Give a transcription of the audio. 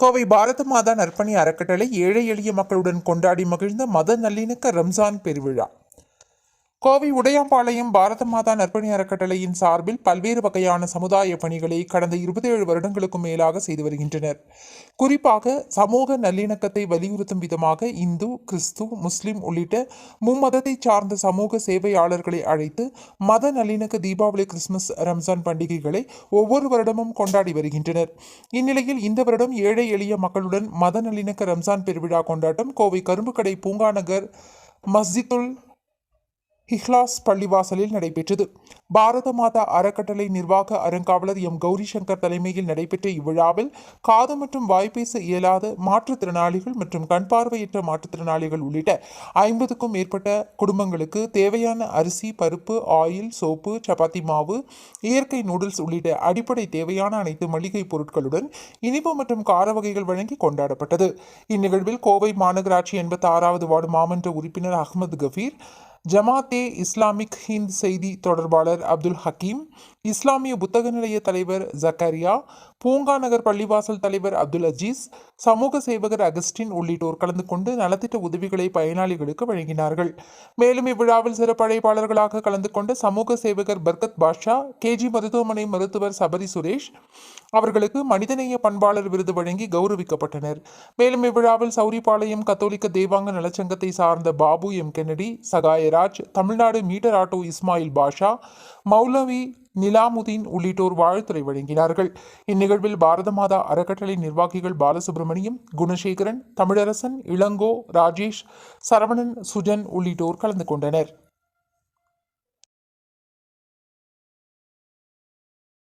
கோவை பாரத மாதா நற்பணி அறக்கட்டளை ஏழை எளிய மக்களுடன் கொண்டாடி மகிழ்ந்த மத நல்லிணக்க ரம்ஜான் பெருவிழா. கோவை உடையாம்பாளையம் பாரத மாதா நற்பணி அறக்கட்டளையின் சார்பில் பல்வேறு வகையான சமுதாய பணிகளை கடந்த இருபத்தேழு வருடங்களுக்கும் மேலாக செய்து வருகின்றனர். குறிப்பாக சமூக நல்லிணக்கத்தை வலியுறுத்தும் விதமாக இந்து கிறிஸ்து முஸ்லிம் உள்ளிட்ட மும்மதத்தை சார்ந்த சமூக சேவையாளர்களை அழைத்து மத நல்லிணக்க தீபாவளி கிறிஸ்துமஸ் ரம்ஜான் பண்டிகைகளை ஒவ்வொரு வருடமும் கொண்டாடி வருகின்றனர். இந்நிலையில் இந்த வருடம் ஏழை எளிய மக்களுடன் மத நல்லிணக்க ரம்ஜான் பெருவிழா கொண்டாட்டம் கோவை கரும்புக்கடை பூங்கா நகர் மஸ்ஜித்துல் ஹிஹ்லாஸ் பள்ளிவாசலில் நடைபெற்றது. பாரத மாதா அறக்கட்டளை நிர்வாக அறங்காவலர் எம். கௌரி சங்கர் தலைமையில் நடைபெற்ற இவ்விழாவில் காது மற்றும் வாய்ப்பேச இயலாத மாற்றுத்திறனாளிகள் மற்றும் கண் பார்வையற்ற மாற்றுத்திறனாளிகள் உள்ளிட்ட ஐம்பதுக்கும் மேற்பட்ட குடும்பங்களுக்கு தேவையான அரிசி பருப்பு ஆயில் சோப்பு சப்பாத்தி மாவு இயற்கை நூடுல்ஸ் உள்ளிட்ட அடிப்படை தேவையான அனைத்து மளிகை பொருட்களுடன் இனிப்பு மற்றும் கார வகைகள் வழங்கி கொண்டாடப்பட்டது. இந்நிகழ்வில் கோவை மாநகராட்சி எண்பத்தி ஆறாவது வார்டு மாமன்ற உறுப்பினர் அகமது கஃபீர் ஜமாத்தே இஸ்லாமிக் ஹிந்த் செய்தி தொடர்பாளர் அப்துல் ஹக்கீம் இஸ்லாமிய புத்தக நிலைய தலைவர் ஜக்கரியா பூங்கா நகர் பள்ளிவாசல் தலைவர் அப்துல் அஜீஸ் சமூக சேவகர் அகஸ்டின் உள்ளிட்டோர் கலந்து கொண்டு நலத்திட்ட உதவிகளை பயனாளிகளுக்கு வழங்கினார்கள். மேலும் இவ்விழாவில் சிறப்பு அழைப்பாளர்களாக கலந்து கொண்ட சமூக சேவகர் பர்கத் பாஷா கேஜி மருத்துவமனை மருத்துவர் சபரி சுரேஷ் அவர்களுக்கு மனிதநேய பண்பாளர் விருது வழங்கி கௌரவிக்கப்பட்டனர். மேலும் இவ்விழாவில் சௌரிபாளையம் கத்தோலிக்க தேவாங்க நலச்சங்கத்தை சார்ந்த Babu M. Kennedy Jayaraj Tamil Nadu meter auto Ismail Basha Moulavi Nilamudeen உள்ளிட்டோர் வாழ்த்துரை வழங்கினார்கள். இந்நிகழ்வில் பாரத மாதா அறக்கட்டளை நிர்வாகிகள் பாலசுப்ரமணியம் குணசேகரன் தமிழரசன் இளங்கோ ராஜேஷ் சரவணன் சுஜன் உள்ளிட்டோர் கலந்து கொண்டனர்.